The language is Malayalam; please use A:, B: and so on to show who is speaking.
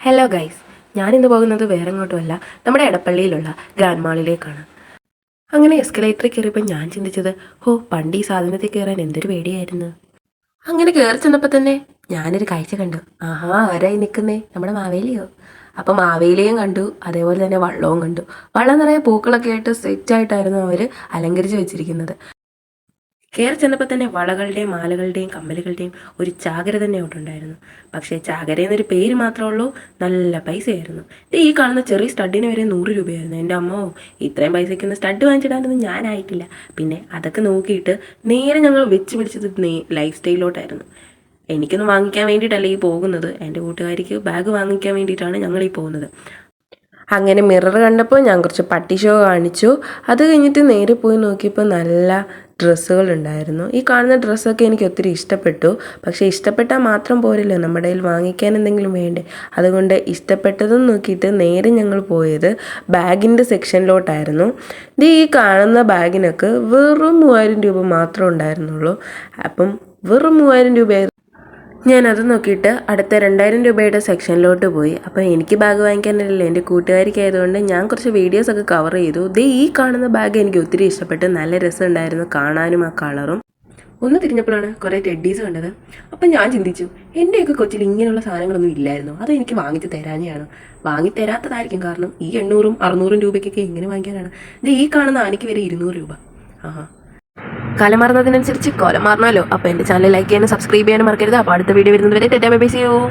A: ഹലോ ഗൈസ് ഞാനിന്ന് പോകുന്നത് വേറെ എങ്ങോട്ടുമല്ല നമ്മുടെ എടപ്പള്ളിയിലുള്ള ഗ്രാൻഡ് മാളിലേക്കാണ്. അങ്ങനെ എസ്കലേറ്ററിൽ കയറിയപ്പോൾ ഞാൻ ചിന്തിച്ചത് ഹോ പണ്ട് ഈ സാധനത്തിൽ കയറാൻ എന്തൊരു പേടിയായിരുന്നു. അങ്ങനെ കയറി ചെന്നപ്പോൾ തന്നെ ഞാനൊരു കാഴ്ച കണ്ടു. ആഹാ ആരായി നിൽക്കുന്നേ? നമ്മുടെ മാവേലിയോ? അപ്പം മാവേലിയും കണ്ടു അതേപോലെ തന്നെ വള്ളവും കണ്ടു. വള്ളം നിറയെ പൂക്കളൊക്കെ ആയിട്ട് സെറ്റായിട്ടായിരുന്നു അവർ അലങ്കരിച്ച് വെച്ചിരിക്കുന്നത്. കയറി ചെന്നപ്പോൾ തന്നെ വളകളുടെയും മാലകളുടെയും കമ്മലുകളുടെയും ഒരു ചാകര തന്നെ ഉണ്ടായിരുന്നു. പക്ഷേ ചാകര എന്നൊരു പേര് മാത്രമേ ഉള്ളൂ നല്ല പൈസയായിരുന്നു. ഈ കാണുന്ന ചെറിയ സ്റ്റഡിന് വരെ നൂറ് രൂപയായിരുന്നു. എന്റെ അമ്മോ ഇത്രയും പൈസയ്ക്ക് ഒന്ന് സ്റ്റഡ് വാങ്ങിച്ചിടാനൊന്നും ഞാനായിട്ടില്ല. പിന്നെ അതൊക്കെ നോക്കിയിട്ട് നേരെ ഞങ്ങൾ വെച്ച് പിടിച്ചത് ലൈഫ് സ്റ്റൈലിലോട്ടായിരുന്നു. എനിക്കൊന്നും വാങ്ങിക്കാൻ വേണ്ടിയിട്ടല്ല ഈ പോകുന്നത്. എന്റെ കൂട്ടുകാരിക്ക് ബാഗ് വാങ്ങിക്കാൻ വേണ്ടിയിട്ടാണ് ഞങ്ങൾ ഈ പോകുന്നത്. അങ്ങനെ മിറർ കണ്ടപ്പോൾ ഞാൻ കുറച്ച് പട്ടി ഷോ കാണിച്ചു. അത് കഴിഞ്ഞിട്ട് നേരെ പോയി നോക്കിയപ്പോൾ നല്ല ഡ്രസ്സുകൾ ഉണ്ടായിരുന്നു. ഈ കാണുന്ന ഡ്രസ്സൊക്കെ എനിക്ക് ഒത്തിരി ഇഷ്ടപ്പെട്ടു. പക്ഷേ ഇഷ്ടപ്പെട്ടാൽ മാത്രം പോരല്ലോ നമ്മുടെ കയ്യിൽ വാങ്ങിക്കാൻ എന്തെങ്കിലും വേണ്ടേ? അതുകൊണ്ട് ഇഷ്ടപ്പെട്ടതും നോക്കിയിട്ട് നേരെ ഞങ്ങൾ പോയത് ബാഗിന്റെ സെക്ഷനിലോട്ടായിരുന്നു. ഇത് ഈ കാണുന്ന ബാഗിനൊക്കെ വെറും മൂവായിരം രൂപ മാത്രമേ ഉണ്ടായിരുന്നുള്ളൂ. അപ്പം വെറും മൂവായിരം രൂപയായിരുന്നു ഞാൻ അത് നോക്കിയിട്ട് അടുത്ത രണ്ടായിരം രൂപയുടെ സെക്ഷനിലോട്ട് പോയി. അപ്പോൾ എനിക്ക് ബാഗ് വാങ്ങിക്കാനല്ലേ എന്റെ കൂട്ടുകാരിക്ക് ആയതുകൊണ്ട് ഞാൻ കുറച്ച് വീഡിയോസ് ഒക്കെ കവർ ചെയ്തു. ദേ ഈ കാണുന്ന ബാഗ് എനിക്ക് ഒത്തിരി ഇഷ്ടപ്പെട്ട്. നല്ല രസമുണ്ടായിരുന്നു കാണാനും ആ കളറും. ഒന്ന് തിരിഞ്ഞപ്പോഴാണ് കുറേ ടെഡീസ് കണ്ടത്. അപ്പം ഞാൻ ചിന്തിച്ചു എന്റെയൊക്കെ കൊച്ചിൽ ഇങ്ങനെയുള്ള സാധനങ്ങളൊന്നും ഇല്ലായിരുന്നു. അത് എനിക്ക് വാങ്ങിച്ച് തരാഞ്ഞാണ് വാങ്ങി തരാത്തതായിരിക്കും കാരണം ഈ എണ്ണൂറും അറുന്നൂറും രൂപയ്ക്കൊക്കെ എങ്ങനെ വാങ്ങിക്കാനാണ്. ഇത് ഈ കാണുന്ന ആനയ്ക്ക് വരെ ഇരുന്നൂറ് രൂപ. ആഹാ. കാലം മാറുന്നതിനനുസരിച്ച് കോലം മാറണമല്ലോ. അപ്പോൾ എന്റെ ചാനൽ ലൈക്ക് ചെയ്യാനും സബ്സ്ക്രൈബ് ചെയ്യാനും മറക്കരുത്. അപ്പോൾ അടുത്ത വീഡിയോ വരുന്നത് വരെ തെറ്റാ ബൈ ചെയ്യൂ